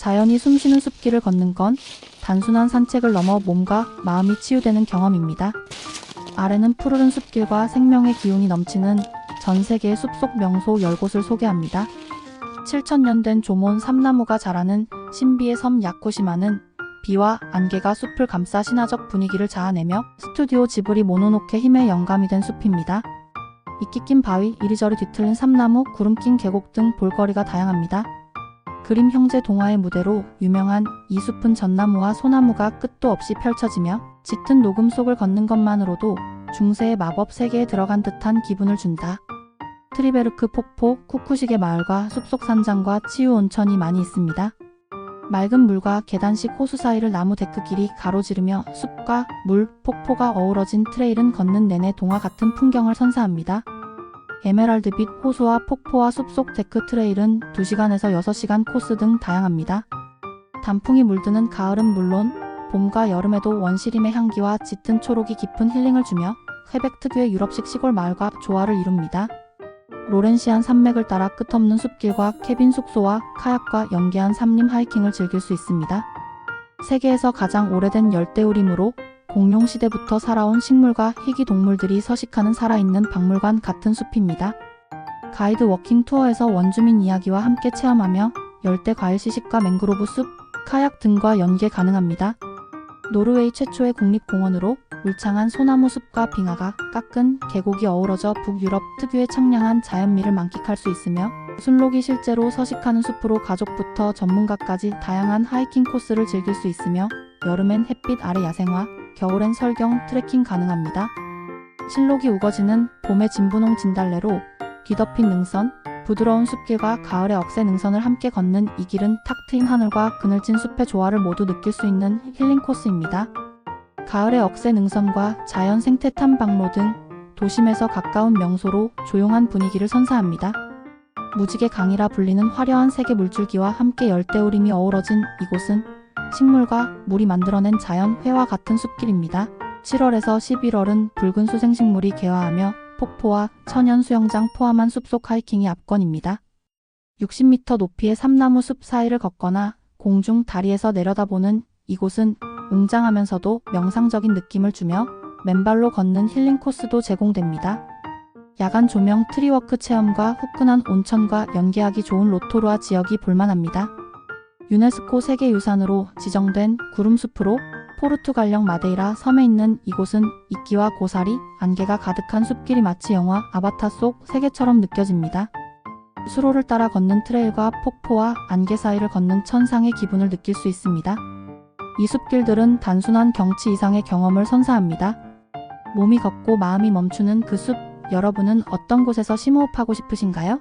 자연이 숨쉬는 숲길을 걷는 건 단순한 산책을 넘어 몸과 마음이 치유되는 경험입니다. 아래는 푸르른 숲길과 생명의 기운이 넘치는 전 세계의 숲속 명소 10곳을 소개합니다. 7천년 된 조몬 삼나무가 자라는 신비의 섬 야코시마는 비와 안개가 숲을 감싸 신화적 분위기를 자아내며 스튜디오 지브리 모노노케 힘의 영감이 된 숲입니다. 이끼 낀 바위, 이리저리 뒤틀린 삼나무, 구름 낀 계곡 등 볼거리가 다양합니다. 그림 형제 동화의 무대로 유명한 이 숲은 전나무와 소나무가 끝도 없이 펼쳐지며 짙은 녹음 속을 걷는 것만으로도 중세의 마법 세계에 들어간 듯한 기분을 준다. 트리베르크 폭포, 쿠쿠시계 마을과 숲속 산장과 치유 온천이 많이 있습니다. 맑은 물과 계단식 호수 사이를 나무 데크 길이 가로지르며 숲과 물, 폭포가 어우러진 트레일은 걷는 내내 동화 같은 풍경을 선사합니다. 에메랄드빛 호수와 폭포와 숲속 데크 트레일은 2시간에서 6시간 코스 등 다양합니다. 단풍이 물드는 가을은 물론 봄과 여름에도 원시림의 향기와 짙은 초록이 깊은 힐링을 주며 퀘벡 특유의 유럽식 시골 마을과 조화를 이룹니다. 로렌시안 산맥을 따라 끝없는 숲길과 캐빈 숙소와 카약과 연계한 삼림 하이킹을 즐길 수 있습니다. 세계에서 가장 오래된 열대우림으로 공룡 시대부터 살아온 식물과 희귀 동물들이 서식하는 살아있는 박물관 같은 숲입니다. 가이드 워킹 투어에서 원주민 이야기와 함께 체험하며 열대 과일 시식과 맹그로브 숲, 카약 등과 연계 가능합니다. 노르웨이 최초의 국립공원으로 울창한 소나무 숲과 빙하가 깎은 계곡이 어우러져 북유럽 특유의 청량한 자연미를 만끽할 수 있으며 순록이 실제로 서식하는 숲으로 가족부터 전문가까지 다양한 하이킹 코스를 즐길 수 있으며 여름엔 햇빛 아래 야생화, 겨울엔 설경 트레킹 가능합니다. 실록이 우거지는 봄의 진분홍 진달래로 뒤덮인 능선, 부드러운 숲길과 가을의 억새 능선을 함께 걷는 이 길은 탁 트인 하늘과 그늘진 숲의 조화를 모두 느낄 수 있는 힐링 코스입니다. 가을의 억새 능선과 자연 생태 탐방로 등 도심에서 가까운 명소로 조용한 분위기를 선사합니다. 무지개 강이라 불리는 화려한 색의 물줄기와 함께 열대우림이 어우러진 이곳은 식물과 물이 만들어낸 자연 회와 같은 숲길입니다. 7월에서 11월은 붉은 수생식물이 개화하며 폭포와 천연 수영장 포함한 숲속 하이킹이 압권입니다. 60m 높이의 삼나무 숲 사이를 걷거나 공중 다리에서 내려다보는 이곳은 웅장하면서도 명상적인 느낌을 주며 맨발로 걷는 힐링 코스도 제공됩니다. 야간 조명 트리워크 체험과 후끈한 온천과 연계하기 좋은 로토루아 지역이 볼만합니다. 유네스코 세계유산으로 지정된 구름숲으로 포르투갈령 마데이라 섬에 있는 이곳은 이끼와 고사리, 안개가 가득한 숲길이 마치 영화 아바타 속 세계처럼 느껴집니다. 수로를 따라 걷는 트레일과 폭포와 안개 사이를 걷는 천상의 기분을 느낄 수 있습니다. 이 숲길들은 단순한 경치 이상의 경험을 선사합니다. 몸이 걷고 마음이 멈추는 그 숲, 여러분은 어떤 곳에서 심호흡하고 싶으신가요?